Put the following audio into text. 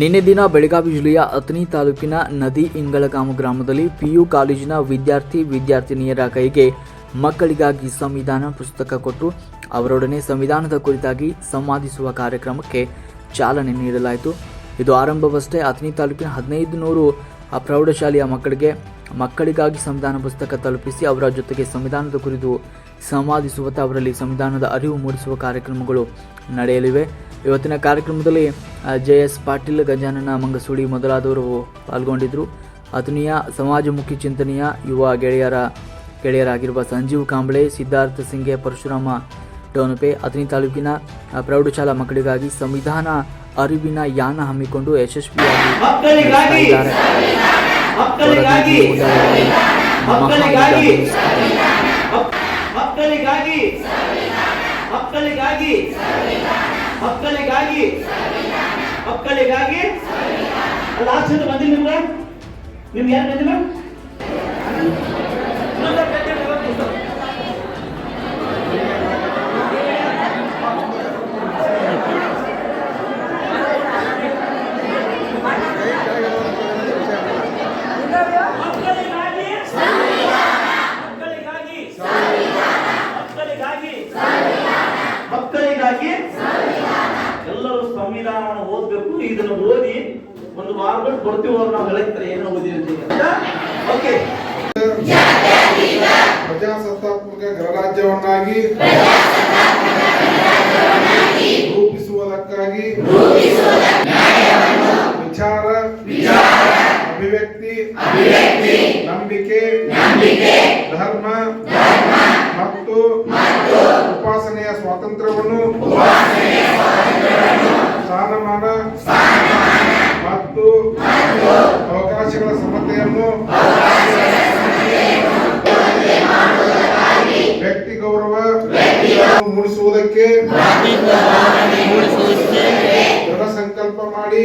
ನಿನ್ನೆ ದಿನ ಬೆಳಗಾವಿ ಜಿಲ್ಲೆಯ ಅತ್ನಿ ತಾಲೂಕಿನ ನದಿ ಇಂಗಳಗಾಮ ಗ್ರಾಮದಲ್ಲಿ ಪಿಯು ಕಾಲೇಜಿನ ವಿದ್ಯಾರ್ಥಿ ವಿದ್ಯಾರ್ಥಿನಿಯರ ಕೈಗೆ ಮಕ್ಕಳಿಗಾಗಿ ಸಂವಿಧಾನ ಪುಸ್ತಕ ಕೊಟ್ಟು ಅವರೊಡನೆ ಸಂವಿಧಾನದ ಕುರಿತಾಗಿ ಸಂವಾದಿಸುವ ಕಾರ್ಯಕ್ರಮಕ್ಕೆ ಚಾಲನೆ ನೀಡಲಾಯಿತು. ಇದು ಆರಂಭವಷ್ಟೇ ಅತ್ನಿ ತಾಲೂಕಿನ ಹದಿನೈದು ನೂರು ಪ್ರೌಢಶಾಲೆಯ ಮಕ್ಕಳಿಗೆ ಮಕ್ಕಳಿಗಾಗಿ ಸಂವಿಧಾನ ಪುಸ್ತಕ ತಲುಪಿಸಿ ಅವರ ಜೊತೆಗೆ ಸಂವಿಧಾನದ ಕುರಿತು ಸಂವಾದಿಸುವತ್ತ ಅವರಲ್ಲಿ ಸಂವಿಧಾನದ ಅರಿವು ಮೂಡಿಸುವ ಕಾರ್ಯಕ್ರಮಗಳು ನಡೆಯಲಿವೆ ಇವತ್ತಿನ ಕಾರ್ಯಕ್ರಮದಲ್ಲಿ ಜೆ ಎಸ್ ಪಾಟೀಲ್ ಗಜಾನನ ಮಂಗಸೂಳಿ ಮೊದಲಾದವರು ಪಾಲ್ಗೊಂಡಿದ್ದರು ಅತನೀಯ ಸಮಾಜಮುಖಿ ಚಿಂತನೆಯ ಯುವ ಗೆಳೆಯರ ಗೆಳೆಯರಾಗಿರುವ ಸಂಜೀವ್ ಕಾಂಬ್ಳೆ ಸಿದ್ಧಾರ್ಥ ಸಿಂಗೆ ಪರಶುರಾಮ ಟೋನಪೆ ಅಥಣಿ ತಾಲೂಕಿನ ಪ್ರೌಢಶಾಲಾ ಮಕ್ಕಳಿಗಾಗಿ ಸಂವಿಧಾನ ಅರಿವಿನ ಯಾನ ಹಮ್ಮಿಕೊಂಡು ಯಶಸ್ವಿಯಾಗಿ ಮಕ್ಕಳಿಗಾಗಿ. ಮಕ್ಕಳಿಗಾಗಿ ಮಕ್ಕಳಿಗಾಗಿ ಮಕ್ಕಳಿಗಾಗಿ ಮಕ್ಕಳಿಗಾಗಿ ಮಕ್ಕಳಿಗಾಗಿ ಮಕ್ಕಳಿಗಾಗಿ ಅಲ್ಲ ಆಚೆ ಬಂದಿಲ್ಲ ನಿಮ್ಗೆ ನಿಮ್ಗೆ ಯಾರು ಬಂದಿಲ್ಲ ಮಕ್ಕಳಿಗಾಗಿ ಮಕ್ಕಳಿಗಾಗಿ ಮಕ್ಕಳಿಗಾಗಿ ಮಕ್ಕಳಿಗಾಗಿ ಎಲ್ಲರೂ ಸಂವಿಧಾನವನ್ನು ಓದಬೇಕು ಇದನ್ನು ಓದಿ ಒಂದು ವಾರ ಬಿಟ್ಟು ಬರ್ತೀವಿ ಅವ್ರು ನಾವು ಹೇಳ್ತಾರೆ ಏನೋ ಓದಿರ್ತೀವಿ ಅಂತ ಓಕೆ ಪ್ರಜಾಸತ್ತಾತ್ಮಕ ಗಣರಾಜ್ಯವನ್ನಾಗಿ ರೂಪಿಸುವುದಕ್ಕಾಗಿ ವಿಚಾರ ಅಭಿವ್ಯಕ್ತಿ ನಂಬಿಕೆ ಧರ್ಮ ಮತ್ತು ಉಪಾಸನೆಯ ಸ್ವಾತಂತ್ರ್ಯವನ್ನು ವ್ಯಕ್ತಿ ಗೌರವ ಮೂಡಿಸುವುದಕ್ಕೆ ದೃಢ ಸಂಕಲ್ಪ ಮಾಡಿ